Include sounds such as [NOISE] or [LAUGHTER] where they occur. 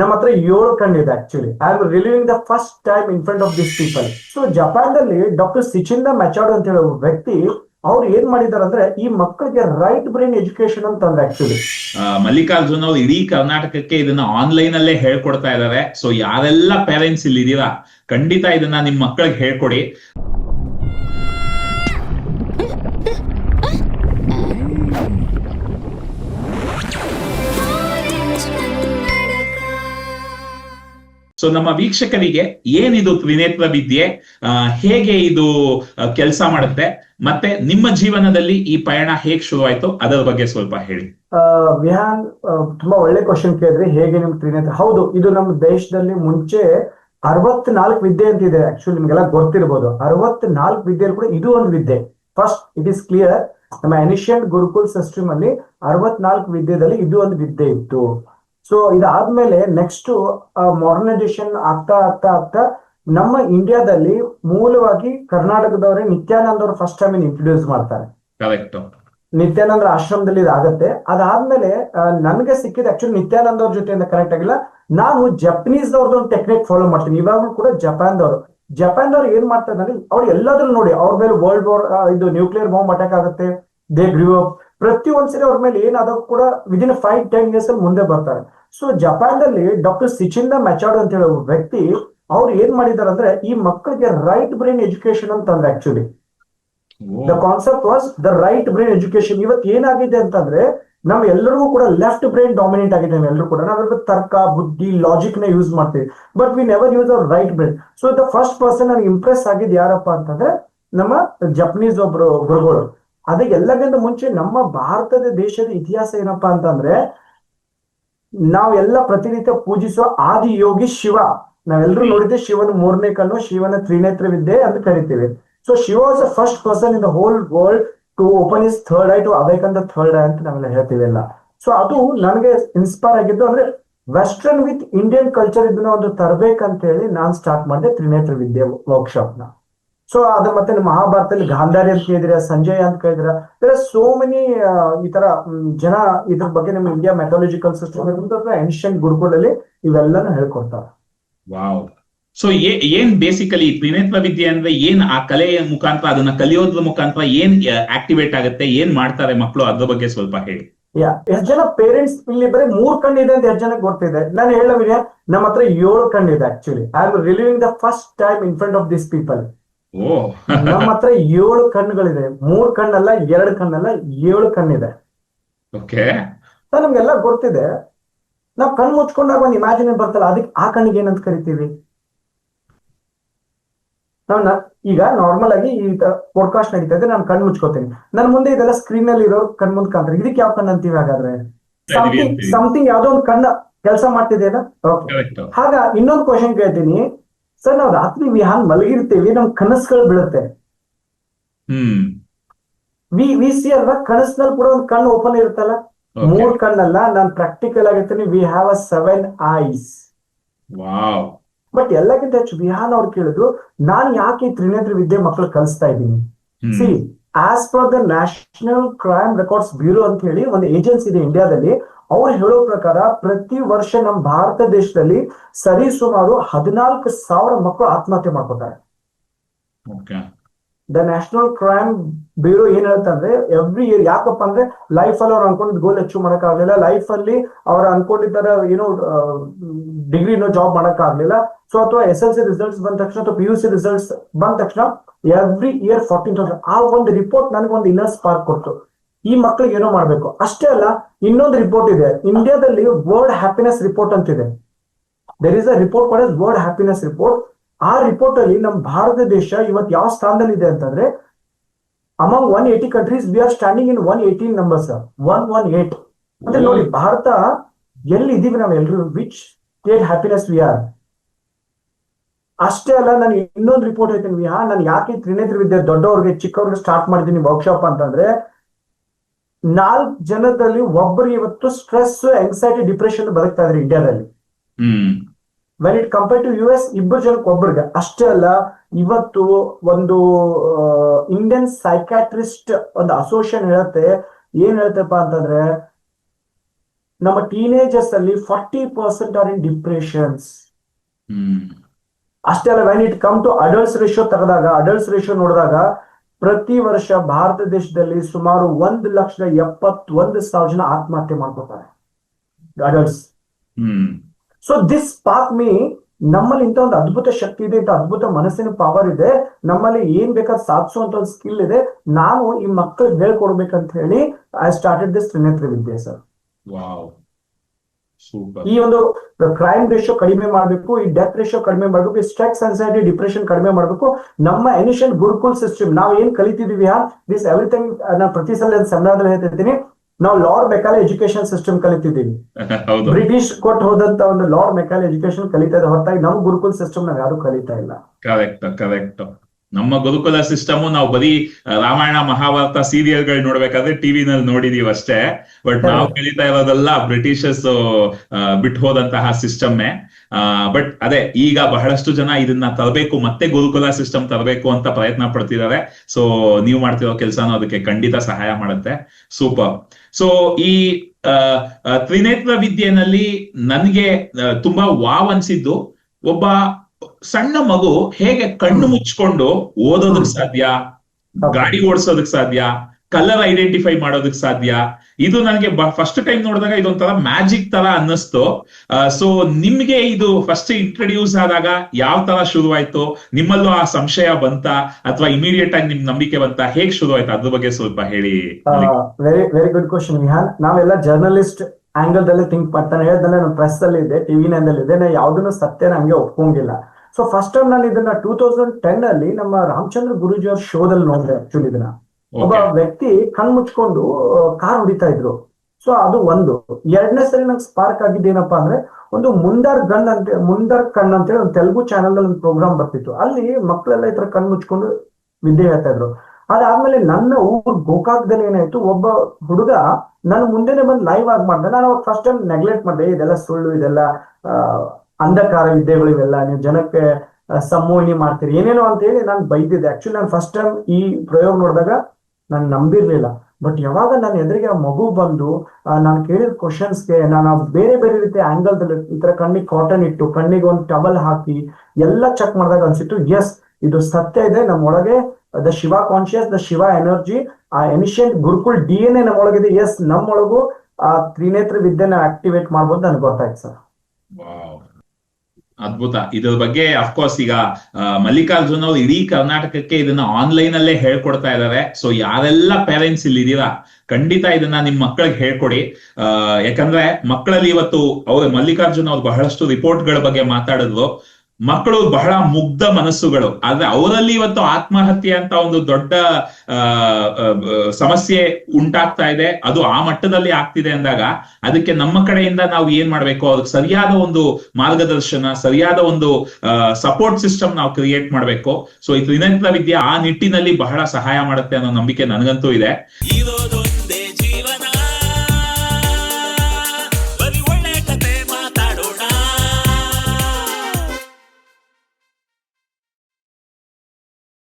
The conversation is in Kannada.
ನಮ್ಮ ಹತ್ರ ಏಳು ಕಣ್ಣಿದೆ actually I am relieving the first time in front of this people so ಜಪಾನ್ದಲ್ಲಿ doctor ಸಿಚಿಂದ ಮೆಚಾಡ್ ಅಂತ ಹೇಳೋ ವ್ಯಕ್ತಿ, ಅವ್ರು ಏನ್ ಮಾಡಿದಾರೆ ಅಂದ್ರೆ ಈ ಮಕ್ಕಳಿಗೆ ರೈಟ್ ಬ್ರೈನ್ ಎಜುಕೇಶನ್ ಅಂತ ಅಂದ್ರೆ ಆಕ್ಚುಲಿ ಮಲ್ಲಿಕಾರ್ಜುನ್ ಅವ್ರು ಇಡೀ ಕರ್ನಾಟಕಕ್ಕೆ ಇದನ್ನ ಆನ್ಲೈನ್ ಅಲ್ಲೇ ಹೇಳ್ಕೊಡ್ತಾ ಇದಾರೆ. ಸೊ ಯಾರೆಲ್ಲ ಪೇರೆಂಟ್ಸ್ ಇಲ್ಲಿ ಇದೀರಾ ಖಂಡಿತ ಇದನ್ನ ನಿಮ್ ಮಕ್ಕಳಿಗೆ ಹೇಳ್ಕೊಡಿ. ಸೊ ನಮ್ಮ ವೀಕ್ಷಕರಿಗೆ ಏನಿದು ತ್ರಿನೇತ್ರ ವಿದ್ಯೆ? ಹೇಗೆ ಇದು ಕೆಲಸ ಮಾಡುತ್ತೆ? ಮತ್ತೆ ನಿಮ್ಮ ಜೀವನದಲ್ಲಿ ಈ ಪಯಣ ಹೇಗ್ ಶುರುವಾಯ್ತು? ಅದರ ಬಗ್ಗೆ ಸ್ವಲ್ಪ ಹೇಳಿ. ವಿಹಾನ್ ತುಂಬಾ ಒಳ್ಳೆ ಕ್ವಶನ್ ಕೇಳಿದ್ರಿ. ಹೇಗೆ ನಿಮ್ ತ್ರಿನೇತ್ರ? ಹೌದು, ಇದು ನಮ್ಮ ದೇಶದಲ್ಲಿ ಮುಂಚೆ ಅರವತ್ನಾಲ್ಕು ವಿದ್ಯೆ ಅಂತ ಇದೆ ಆಕ್ಚುಲಿ ನಿಮ್ಗೆಲ್ಲ ಗೊತ್ತಿರ್ಬೋದು. ಅರವತ್ನಾಲ್ಕು ವಿದ್ಯೆಯಲ್ಲಿ ಕೂಡ ಇದು ಒಂದು ವಿದ್ಯೆ. ಫಸ್ಟ್ ಇಟ್ ಇಸ್ ಕ್ಲಿಯರ್ ನಮ್ಮ ಎನಿಷಿಯಂಟ್ ಗುರುಕುಲ್ ಸಿಸ್ಟಮ್ ಅಲ್ಲಿ ಅರವತ್ನಾಲ್ಕು ವಿದ್ಯೆದಲ್ಲಿ ಇದು ಒಂದು ವಿದ್ಯೆ ಇತ್ತು. ಸೊ ಇದಾದ್ಮೇಲೆ ನೆಕ್ಸ್ಟ್ ಮಾಡರ್ನೈಸೇಷನ್ ಆಗ್ತಾ ಆಗ್ತಾ ಆಗ್ತಾ ನಮ್ಮ ಇಂಡಿಯಾದಲ್ಲಿ ಮೂಲವಾಗಿ ಕರ್ನಾಟಕದವರೇ ನಿತ್ಯಾನಂದ ಅವರು ಫಸ್ಟ್ ಟೈಮ್ ಇಂಟ್ರೊಡ್ಯೂಸ್ ಮಾಡ್ತಾರೆ. ಕರೆಕ್ಟ್ ನಿತ್ಯಾನಂದ ಆಶ್ರಮದಲ್ಲಿ ಇದಾಗತ್ತೆ. ಅದಾದ್ಮೇಲೆ ನನ್ಗೆ ಸಿಕ್ಕಿದ ಆಕ್ಚುಲಿ ನಿತ್ಯಾನಂದ ಅವ್ರ ಜೊತೆಯಿಂದ ಕನೆಕ್ಟ್ ಆಗಿಲ್ಲ. ನಾನು ಜಪನೀಸ್ ಅವ್ರದ್ದು ಒಂದು ಟೆಕ್ನಿಕ್ ಫಾಲೋ ಮಾಡ್ತೀನಿ. ಇವಾಗಲೂ ಕೂಡ ಜಪಾನ್ದವರು ಜಪಾನ್ದವ್ರು ಏನ್ ಮಾಡ್ತಾರೆ ಅಂದ್ರೆ ಅವ್ರು ಎಲ್ಲಾದ್ರೂ ನೋಡಿ ಅವ್ರ ಮೇಲೆ ವರ್ಲ್ಡ್ ವಾರ್ ಇದು ನ್ಯೂಕ್ಲಿಯರ್ ಬಾಂಬ್ ಅಟ್ಯಾಕ್ ಆಗುತ್ತೆ. ದೇ ಗ್ರೀವ್ ಪ್ರತಿ ಒಂದ್ಸರಿ ಅವ್ರ ಮೇಲೆ ಏನಾದ್ರು ಕೂಡ ವಿದಿನ್ ಫೈವ್ ಟೆನ್ ಇಯರ್ಸ್ ಅಲ್ಲಿ ಮುಂದೆ ಬರ್ತಾರೆ. ಸೊ ಜಪಾನ್ದಲ್ಲಿ ಡಾಕ್ಟರ್ ಸಿಚಿಂದ ಮೆಚಾಡೋ ಅಂತ ಹೇಳುವ ವ್ಯಕ್ತಿ ಅವ್ರು ಏನ್ ಮಾಡಿದಾರೆ ಅಂದ್ರೆ ಈ ಮಕ್ಕಳಿಗೆ ರೈಟ್ ಬ್ರೈನ್ ಎಜುಕೇಶನ್ ಅಂತ ಅಂದ್ರೆ actually the concept was the right brain education ಇವತ್ತು ಏನಾಗಿದೆ ಅಂತಂದ್ರೆ ನಮ್ ಎಲ್ಲರಿಗೂ ಕೂಡ ಲೆಫ್ಟ್ ಬ್ರೈನ್ ಡಾಮಿನೆಂಟ್ ಆಗಿದೆ ಎಲ್ಲರೂ ಕೂಡ. ನಾವ್ ತರ್ಕ ಬುದ್ಧಿ ಲಾಜಿಕ್ನ ಯೂಸ್ ಮಾಡ್ತೀವಿ. But we never use our right brain so the first person ನನಗೆ ಇಂಪ್ರೆಸ್ ಆಗಿದ್ ಯಾರಪ್ಪ ಅಂತಂದ್ರೆ ನಮ್ಮ ಜಪನೀಸ್ ಒಬ್ರು ಗುರುಗಳು. ಅದೇ ಎಲ್ಲಕ್ಕಿಂತ ಮುಂಚೆ ನಮ್ಮ ಭಾರತದ ದೇಶದ ಇತಿಹಾಸ ಏನಪ್ಪಾ ಅಂತಂದ್ರೆ ನಾವೆಲ್ಲ ಪ್ರತಿನಿತ್ಯ ಪೂಜಿಸುವ ಆದಿ ಯೋಗಿ ಶಿವ. ನಾವೆಲ್ಲರೂ ನೋಡಿದ್ದೆ ಶಿವನ ಮೂರನೇ ಕಣ್ಣು ಶಿವನ ತ್ರಿನೇತ್ರ ವಿದ್ಯೆ ಅಂತ ಕರಿತೀವಿ. So Shiva was a first person in the whole world to open is third eye to awaken the third eye ಅಂತ ನಾವೆಲ್ಲ ಹೇಳ್ತೀವಿ ಎಲ್ಲ. ಸೊ ಅದು ನನಗೆ ಇನ್ಸ್ಪೈರ್ ಆಗಿದ್ದು ಅಂದ್ರೆ ವೆಸ್ಟರ್ನ್ ವಿತ್ ಇಂಡಿಯನ್ ಕಲ್ಚರ್ ಇದನ್ನ ಒಂದು ತರಬೇಕಂತ ಹೇಳಿ ನಾನು ಸ್ಟಾರ್ಟ್ ಮಾಡಿದೆ ತ್ರಿನೇತ್ರ ವಿದ್ಯೆ ವರ್ಕ್ಶಾಪ್ನ. ಸೊ ಅದು ಮತ್ತೆ ಮಹಾಭಾರತದಲ್ಲಿ ಗಾಂಧಾರಿ ಅಂತ ಕೇಳಿದ್ರೆ ಸಂಜಯ್ ಅಂತ ಕೇಳಿದಿರ? ಸೋ ಮೆನಿ ಈ ತರ ಜನ ಇದ್ರ ಬಗ್ಗೆ ನಮ್ಮ ಇಂಡಿಯಾ ಮೆಥಾಲಜಿಕಲ್ ಸಿಸ್ಟಮ್ ಏನ್ಷಿಯಂಟ್ ಗುರುಕುಲಲ್ಲಿ ಇವೆಲ್ಲನೂ ಹೇಳ್ಕೊಡ್ತಾರೆ. ವಾವ್ ಸೊ ಏನ್ ಬೇಸಿಕಲಿ ತ್ರಿನೇತ್ರ ವಿದ್ಯೆ ಅಂದ್ರೆ ಏನ್ ಆ ಕಲೆಯ ಮುಖಾಂತರ ಅದನ್ನ ಕಲಿಯೋದ್ರ ಮುಖಾಂತರ ಏನ್ ಆಕ್ಟಿವೇಟ್ ಆಗುತ್ತೆ ಏನ್ ಮಾಡ್ತಾರೆ ಮಕ್ಕಳು ಅದ್ರ ಬಗ್ಗೆ ಸ್ವಲ್ಪ ಹೇಳಿ. ಯಾ ಎಷ್ಟ್ ಜನ ಪೇರೆಂಟ್ಸ್ ಇಲ್ಲಿ ಬರೀ ಮೂರ್ ಕಣ್ಣಿದೆ ಅಂತ ಎಷ್ಟ್ ಜನಕ್ಕೆ ಗೊತ್ತಿದೆ? ನಾನು ಹೇಳ ನಮ್ಮ ಹತ್ರ ಏಳು ಕಣ್ಣಿದೆ actually I am relieving the first time in front of this people ನಮ್ಮ ಹತ್ರ ಏಳು ಕಣ್ಣುಗಳಿದೆ. ಮೂರ್ ಕಣ್ಣಲ್ಲ ಎರಡು ಕಣ್ಣಲ್ಲ ಏಳು ಕಣ್ಣಿದೆ. ನಮ್ಗೆಲ್ಲ ಗೊತ್ತಿದೆ. ನಾವ್ ಕಣ್ ಮುಚ್ಕೊಂಡಾಗ ಒಂದ್ ಇಮ್ಯಾಜಿನ್ ಬರ್ತಲ್ಲ ಅದಕ್ಕೆ ಆ ಕಣ್ಣಿಗೆ ಏನಂತ ಕರಿತೀವಿ? ನಾವ್ ಈಗ ನಾರ್ಮಲ್ ಆಗಿ ಈ ಪಾಡ್ಕಾಸ್ಟ್ ನಡೀತಾ ಇದೆ ನಾನು ಕಣ್ ಮುಚ್ಕೋತೀನಿ. ನನ್ ಮುಂದೆ ಇದೆಲ್ಲ ಸ್ಕ್ರೀನ್ ಅಲ್ಲಿ ಇರೋ ಕಣ್ ಮುಂದೆ ಕಾಣ್ತಾರೆ. ಇದಕ್ಕೆ ಯಾವ ಕಣ್ಣು ಅಂತೀವಿ ಹಾಗಾದ್ರೆ? ಸಮಥಿಂಗ್ ಯಾವ್ದೋ ಒಂದು ಕಣ್ಣ ಕೆಲಸ ಮಾಡ್ತಿದೆಯಲ್ಲ ಓಕೆ ಹಾಗ ಇನ್ನೊಂದು ಕ್ವಶನ್ ಕೇಳ್ತೀನಿ. ಸರ್ ನಾವು ರಾತ್ರಿ ವಿಹಾನ್ ಮಲಗಿರ್ತೀವಿ ನಮ್ ಕನಸುಗಳು ಬೀಳುತ್ತೆ. ವಿ ವಿ ಸಿ ಅಲ್ವಾ? ಕನಸಿನಲ್ಲಿ ಕೂಡ ಒಂದು ಕಣ್ಣು ಓಪನ್ ಇರುತ್ತಲ್ಲ. ಮೂರ್ ಕಣ್ಣಲ್ಲ ನಾನ್ practical ಆಗಿರ್ತೀನಿ. We have a seven eyes but ಎಲ್ಲಕ್ಕಿಂತ ಹೆಚ್ಚು ವಿಹಾನ್ ಅವ್ರು ಕೇಳಿದ್ರು ನಾನು ಯಾಕೆ ಈ ತ್ರಿನೇತ್ರ ವಿದ್ಯೆ ಮಕ್ಕಳು ಕಲಿಸ್ತಾ ಇದ್ದೀನಿ? See as per the national crime records bureau ಅಂತ ಹೇಳಿ ಒಂದು ಏಜೆನ್ಸಿ ಇದೆ ಇಂಡಿಯಾದಲ್ಲಿ ಅವ್ರು ಹೇಳೋ ಪ್ರಕಾರ ಪ್ರತಿ ವರ್ಷ ನಮ್ಮ ಭಾರತ ದೇಶದಲ್ಲಿ ಸರಿ ಸುಮಾರು ಹದಿನಾಲ್ಕು ಸಾವಿರ ಮಕ್ಕಳು ಆತ್ಮಹತ್ಯೆ ಮಾಡ್ಕೊತಾರೆ. ದ ನ್ಯಾಷನಲ್ ಕ್ರೈಮ್ ಬ್ಯೂರೋ ಏನ್ ಹೇಳ್ತಂದ್ರೆ ಎವ್ರಿ ಇಯರ್ ಯಾಕಪ್ಪ ಅಂದ್ರೆ ಲೈಫ್ ಅಲ್ಲಿ ಅವ್ರು ಅನ್ಕೊಂಡಿದ್ ಗೋಲ್ ಅಚೀವ್ ಮಾಡಕ್ ಆಗ್ಲಿಲ್ಲ ಲೈಫ್ ಅಲ್ಲಿ ಅವ್ರ ಅನ್ಕೊಂಡಿದ್ದಾರ ಏನೋ ಡಿಗ್ರಿ ಏನೋ ಜಾಬ್ ಮಾಡಕ್ ಆಗ್ಲಿಲ್ಲ ಸೊ ಅಥವಾ ಎಸ್ ಎಲ್ ಸಿ ರಿಸಲ್ಟ್ಸ್ ಬಂದ ತಕ್ಷಣ ಅಥವಾ ಪಿ ಯು ಸಿ ರಿಸಲ್ಟ್ಸ್ ಬಂದ ತಕ್ಷಣ ಎವ್ರಿ ಇಯರ್ ಫಾರ್ಟೀನ್ ತೌಸಂಡ್ ಆ ಒಂದು ರಿಪೋರ್ಟ್ ನನಗೆ ಒಂದು ಇನ್ನರ್ ಸ್ಪಾರ್ಕ್ ಕೊಡ್ತು. ಈ ಮಕ್ಳಿಗೆ ಏನೋ ಮಾಡ್ಬೇಕು. ಅಷ್ಟೇ ಅಲ್ಲ, ಇನ್ನೊಂದು ರಿಪೋರ್ಟ್ ಇದೆ. ಇಂಡಿಯಾದಲ್ಲಿ ವರ್ಲ್ಡ್ ಹ್ಯಾಪಿನೆಸ್ ರಿಪೋರ್ಟ್ ಅಂತಿದೆ. There is a report world happiness report ಆ ರಿಪೋರ್ಟ್ ಅಲ್ಲಿ ನಮ್ಮ ಭಾರತ ದೇಶ ಇವತ್ತು ಯಾವ ಸ್ಥಾನದಲ್ಲಿ ಇದೆ ಅಂತಂದ್ರೆ among one eighty countries we are standing in one eighteen numbers one one eight ಅಂದ್ರೆ ನೋಡಿ ಭಾರತ ಎಲ್ಲಿ ಇದೀವಿ ನಾವು ಎಲ್ರು? Which state happiness we are ಅಷ್ಟೇ ಅಲ್ಲ ನಾನು ಇನ್ನೊಂದು ರಿಪೋರ್ಟ್ ಹೇಳ್ತೀನಿ ವಿಹಾ. ನಾನು ಯಾಕೆ ತ್ರಿನೇತ್ರ ವಿದ್ಯೆ ದೊಡ್ಡವ್ರಿಗೆ ಚಿಕ್ಕವ್ರಿಗೆ ಸ್ಟಾರ್ಟ್ ಮಾಡಿದ್ದೀನಿ ವರ್ಕ್ಶಾಪ್ ಅಂತಂದ್ರೆ ನಾಲ್ಕು ಜನದಲ್ಲಿ ಒಬ್ಬರು ಇವತ್ತು ಸ್ಟ್ರೆಸ್ ಎಂಗ್ಸೈಟಿ ಡಿಪ್ರೆಷನ್ ಬದುಕ್ತಾ ಇದ್ರೆ ಇಂಡಿಯಾದಲ್ಲಿ ಹ್ಮ್. When it compare to U S ಇಬ್ಬರು ಜನಕ್ಕೆ ಒಬ್ಬರಿಗೆ ಅಷ್ಟೇ ಅಲ್ಲ ಇವತ್ತು ಒಂದು ಇಂಡಿಯನ್ ಸೈಕ್ಯಾಟ್ರಿಸ್ಟ್ ಒಂದು ಅಸೋಸಿಯೇಷನ್ ಹೇಳುತ್ತೆ. ಏನ್ ಹೇಳ್ತಪ್ಪ ಅಂತಂದ್ರೆ ನಮ್ಮ ಟೀನೇಜರ್ಸ್ ಅಲ್ಲಿ forty percent are in depressions ಅಷ್ಟೇ ಅಲ್ಲ when it come to adults ratio ತೆಗೆದಾಗ ಅಡಲ್ಟ್ಸ್ ರೇಷಿಯೋ ನೋಡಿದಾಗ ಪ್ರತಿ ವರ್ಷ ಭಾರತ ದೇಶದಲ್ಲಿ ಸುಮಾರು ಒಂದು ಲಕ್ಷದ ಎಪ್ಪತ್ತೊಂದು ಸಾವಿರ ಜನ ಆತ್ಮಹತ್ಯೆ ಮಾಡ್ಕೋತಾರೆ. Adults so this path me ನಮ್ಮಲ್ಲಿ ಇಂಥ ಒಂದು ಅದ್ಭುತ ಶಕ್ತಿ ಇದೆ ಇಂಥ ಅದ್ಭುತ ಮನಸ್ಸಿನ ಪವರ್ ಇದೆ ನಮ್ಮಲ್ಲಿ ಏನ್ ಬೇಕಾದ್ ಸಾಧಿಸುವಂತ ಒಂದು ಸ್ಕಿಲ್ ಇದೆ ನಾನು ಈ ಮಕ್ಕಳಿಗೆ ಹೇಳ್ಕೊಡ್ಬೇಕಂತ ಹೇಳಿ ಐ ಸ್ಟಾರ್ಟೆಡ್ ದಿಸ್ ತ್ರಿನೇತ್ರ ವಿದ್ಯೆ ಸರ್ ಈ ಒಂದು ಕ್ರೈಮ್ ರೇಷಿಯೋ ಕಡಿಮೆ ಮಾಡಬೇಕು ಈ ಡೆತ್ ರೇಷಿಯೋ ಕಡಿಮೆ ಮಾಡಬೇಕು ಈ ಸ್ಟ್ರೆಸ್ ಅನ್ಸೈಟಿ ಡಿಪ್ರೆಷನ್ ಕಡಿಮೆ ಮಾಡಬೇಕು ನಮ್ಮ ಎನಿಷಿಯಲ್ ಗುರುಕುಲ್ ಸಿಸ್ಟಮ್ ನಾವು ಏನ್ ಕಲಿತಿದೀವಿ ದಿಸ್ ಎವ್ರಿಥಿಂಗ್ ನಾನು ಪ್ರತಿ ಸಲ ಸೆಮಿನಾರ್ದಲ್ಲಿ ಹೇಳ್ತಿರ್ತೀನಿ ನಾವು ಲಾರ್ಡ್ ಮೆಕಾಲೆ ಎಜುಕೇಶನ್ ಸಿಸ್ಟಮ್ ಕಲಿತಿದ್ದೀವಿ. [LAUGHS] ಬ್ರಿಟಿಷ್ ಕೊಟ್ಟು ಹೋದಂತ ಒಂದು ಲಾರ್ಡ್ ಮೆಕಾಲೆ ಎಜುಕೇಶನ್ ಕಲಿತಾ ಇದೆ ಹೊರತಾಗಿ ನಮ್ಮ ಗುರುಕುಲ್ ಸಿಸ್ಟಮ್ ನಾವು ಯಾರು ಕಲಿತಾ ಇಲ್ಲ. ಕರೆಕ್ಟ್ ಕರೆಕ್ಟ್ ನಮ್ಮ ಗುರುಕುಲ ಸಿಸ್ಟಮ್ ನಾವು ಬರೀ ರಾಮಾಯಣ ಮಹಾಭಾರತ ಸೀರಿಯಲ್ಗಳು ನೋಡ್ಬೇಕಾದ್ರೆ ಟಿವಿ ನಲ್ಲಿ ನೋಡಿದೀವಿ ಅಷ್ಟೇ. ಬಟ್ ನಾವು ಕಲಿತಾ ಇರೋದೆಲ್ಲ ಬ್ರಿಟಿಷರ್ಸ್ ಬಿಟ್ಟು ಹೋದಂತಹ ಸಿಸ್ಟಮ್ಮೆ ಬಟ್ ಅದೇ ಈಗ ಬಹಳಷ್ಟು ಜನ ಇದನ್ನ ತರಬೇಕು ಮತ್ತೆ ಗುರುಕುಲ ಸಿಸ್ಟಮ್ ತರಬೇಕು ಅಂತ ಪ್ರಯತ್ನ ಪಡ್ತಿದ್ದಾರೆ ಸೊ ನೀವು ಮಾಡ್ತಿರೋ ಕೆಲಸನೂ ಅದಕ್ಕೆ ಖಂಡಿತ ಸಹಾಯ ಮಾಡುತ್ತೆ. ಸೂಪರ್ ಸೊ ಈ ತ್ರಿನೇತ್ರ ವಿದ್ಯೆನಲ್ಲಿ ನನ್ಗೆ ತುಂಬಾ ವಾವ್ ಅನ್ಸಿದ್ದು. ಒಬ್ಬ ಸಣ್ಣ ಮಗು ಹೇಗೆ ಕಣ್ಣು ಮುಚ್ಕೊಂಡು ಓದೋದಕ್ ಸಾಧ್ಯ ಗಾಡಿ ಓಡಿಸೋದಕ್ ಸಾಧ್ಯ ಕಲರ್ ಐಡೆಂಟಿಫೈ ಮಾಡೋದಕ್ ಸಾಧ್ಯ? ಇದು ನನಗೆ ಫಸ್ಟ್ ಟೈಮ್ ನೋಡಿದಾಗ ಇದೊಂಥರ ಮ್ಯಾಜಿಕ್ ತರ ಅನ್ನಿಸ್ತು. ಸೊ ನಿಮ್ಗೆ ಇದು ಫಸ್ಟ್ ಇಂಟ್ರೊಡ್ಯೂಸ್ ಆದಾಗ ಯಾವ ತರ ಶುರುವಾಯ್ತು? ನಿಮ್ಮಲ್ಲೂ ಆ ಸಂಶಯ ಬಂತ? ಅಥವಾ ಇಮಿಡಿಯೇಟ್ ಆಗಿ ನಿಮ್ ನಂಬಿಕೆ ಬಂತ? ಹೇಗ್ ಶುರುವಾಯ್ತು? ಅದ್ರ ಬಗ್ಗೆ ಸ್ವಲ್ಪ ಹೇಳಿ. Very very good question Vihaan. ನಾವೆಲ್ಲ ಜರ್ನಲಿಸ್ಟ್ ಆಂಗಲ್ ದಲ್ಲಿ ಥಿಂಕ್ ಮಾಡ್ತಾನೆ. ಹೇಳ್ದಲ್ಲ ನಾನು ಪ್ರೆಸ್ ಅಲ್ಲಿ ಇದೆ ಟಿವಿ ನೈನ್ ಇದೆ. ನಾ ಯಾವ್ದನ್ನು ಸತ್ಯ ನಮ್ಗೆ ಒಪ್ಕೊಂಗಿಲ್ಲ ಸೊ ಫಸ್ಟ್ ಟೈಮ್ ನಾನು ಇದನ್ನ ಟೂ ತೌಸಂಡ್ ಟೆನ್ ಅಲ್ಲಿ ನಮ್ಮ ರಾಮಚಂದ್ರ ಗುರುಜಿ ಅವ್ರ ಶೋದಲ್ಲಿ ನೋಡಿದೆ ಆಕ್ಚುಲಿ ಇದನ್ನ. ಒಬ್ಬ ವ್ಯಕ್ತಿ ಕಣ್ ಮುಚ್ಕೊಂಡು ಕಾರ್ ಹೊಡಿತಾ ಇದ್ರು. ಸೊ ಅದು ಒಂದು. ಎರಡನೇ ಸರಿ ನಂಗೆ ಸ್ಪಾರ್ಕ್ ಆಗಿದ್ದೇನಪ್ಪಾ ಅಂದ್ರೆ, ಒಂದು ಮುಂದರ್ ಗನ್ ಅಂತ, ಮುಂದರ್ ಕಣ್ ಅಂತ ಹೇಳಿ ಒಂದು ತೆಲುಗು ಚಾನೆಲ್ ಒಂದು ಪ್ರೋಗ್ರಾಮ್ ಬರ್ತಿತ್ತು. ಅಲ್ಲಿ ಮಕ್ಕಳೆಲ್ಲ ಈ ತರ ಕಣ್ ಮುಚ್ಕೊಂಡು ವಿದ್ಯೆ ಹೇಳ್ತಾ ಇದ್ರು. ಅದಾದ್ಮೇಲೆ ನನ್ನ ಊರ್ ಗೋಕಾಕ್ದಲ್ಲಿ ಏನಾಯ್ತು, ಒಬ್ಬ ಹುಡುಗ ನನ್ನ ಮುಂದೆನೆ ಬಂದು ಲೈವ್ ಆಗಿ ಮಾಡ್ದೆ. ನಾನು ಅವಾಗ ಫಸ್ಟ್ ಟೈಮ್ ನೆಗ್ಲೆಕ್ಟ್ ಮಾಡಿದೆ. ಇದೆಲ್ಲ ಸುಳ್ಳು, ಇದೆಲ್ಲ ಅಂಧಕಾರ ವಿದ್ಯೆಗಳು ಇವೆಲ್ಲ. ನೀವು ಜನಕ್ಕೆ ಸಂಮೋಹಿನಿ ಮಾಡ್ತೀರಿ. ಏನೇನೋ ಅಂತ ಹೇಳಿ ನಾನು ಬೈದಿದ್ದೆ. ಆಕ್ಚುಲಿ ನಾನು ಫಸ್ಟ್ ಟೈಮ್ ಈ ಪ್ರಯೋಗ ನೋಡಿದಾಗ ನಾನು ನಂಬಿರ್ಲಿಲ್ಲ ಬಟ್ ಯಾವಾಗ ನಾನು ಎದುರಿಗೆ ಆ ಮಗು ಬಂದು ನಾನು ಕೇಳಿದ ಕ್ವಶನ್ಸ್ಗೆ ನಾನು ಬೇರೆ ಬೇರೆ ರೀತಿ ಆಂಗಲ್ ಈ ತರ ಕಣ್ಣಿಗೆ ಕಾಟನ್ ಇಟ್ಟು, ಕಣ್ಣಿಗೆ ಒಂದು ಟವಲ್ ಹಾಕಿ, ಎಲ್ಲ ಚೆಕ್ ಮಾಡಿದಾಗ ಅನ್ಸಿತ್ತು ಎಸ್ ಇದು ಸತ್ಯ ಇದೆ ನಮ್ಮೊಳಗೆ the Shiva conscious the Shiva energy ಆ ancient gurukul D N A ನಮ್ಮೊಳಗಿದೆ S ನಮ್ಮೊಳಗು ಆ ತ್ರಿನೇತ್ರ ವಿದ್ಯೆನ ಆಕ್ಟಿವೇಟ್ ಮಾಡ್ಬೋದು ನನಗೆ ಗೊತ್ತಾಯ್ತು ಸರ್. ಅದ್ಭುತ. ಇದ್ರ ಬಗ್ಗೆ ಅಫ್ಕೋರ್ಸ್ ಈಗ ಮಲ್ಲಿಕಾರ್ಜುನ್ ಅವರು ಇಡೀ ಕರ್ನಾಟಕಕ್ಕೆ ಇದನ್ನ ಆನ್ಲೈನ್ ಅಲ್ಲೇ ಹೇಳ್ಕೊಡ್ತಾ ಇದ್ದಾರೆ ಸೊ ಯಾರೆಲ್ಲ ಪೇರೆಂಟ್ಸ್ ಇಲ್ಲಿ ಇದ್ದೀರಾ ಖಂಡಿತ ಇದನ್ನ ನಿಮ್ ಮಕ್ಕಳಿಗೆ ಹೇಳ್ಕೊಡಿ. ಯಾಕಂದ್ರೆ ಮಕ್ಕಳಲ್ಲಿ ಇವತ್ತು ಅವ್ರ ಮಲ್ಲಿಕಾರ್ಜುನ್ ಅವ್ರು ಬಹಳಷ್ಟು ರಿಪೋರ್ಟ್ಗಳ ಬಗ್ಗೆ ಮಾತಾಡಿದ್ರು. ಮಕ್ಕಳು ಬಹಳ ಮುಗ್ಧ ಮನಸ್ಸುಗಳು. ಆದ್ರೆ ಅವರಲ್ಲಿ ಇವತ್ತು ಆತ್ಮಹತ್ಯೆ ಅಂತ ಒಂದು ದೊಡ್ಡ ಸಮಸ್ಯೆ ಉಂಟಾಗ್ತಾ ಇದೆ. ಅದು ಆ ಮಟ್ಟದಲ್ಲಿ ಆಗ್ತಿದೆ ಅಂದಾಗ ಅದಕ್ಕೆ ನಮ್ಮ ಕಡೆಯಿಂದ ನಾವು ಏನ್ ಮಾಡ್ಬೇಕು? ಅದಕ್ಕೆ ಸರಿಯಾದ ಒಂದು ಮಾರ್ಗದರ್ಶನ, ಸರಿಯಾದ ಒಂದು ಸಪೋರ್ಟ್ ಸಿಸ್ಟಮ್ ನಾವು ಕ್ರಿಯೇಟ್ ಮಾಡ್ಬೇಕು. ಸೊ ಈ ತ್ರಿನೇತ್ರ ವಿದ್ಯೆ ಆ ನಿಟ್ಟಿನಲ್ಲಿ ಬಹಳ ಸಹಾಯ ಮಾಡುತ್ತೆ ಅನ್ನೋ ನಂಬಿಕೆ ನನಗಂತೂ ಇದೆ.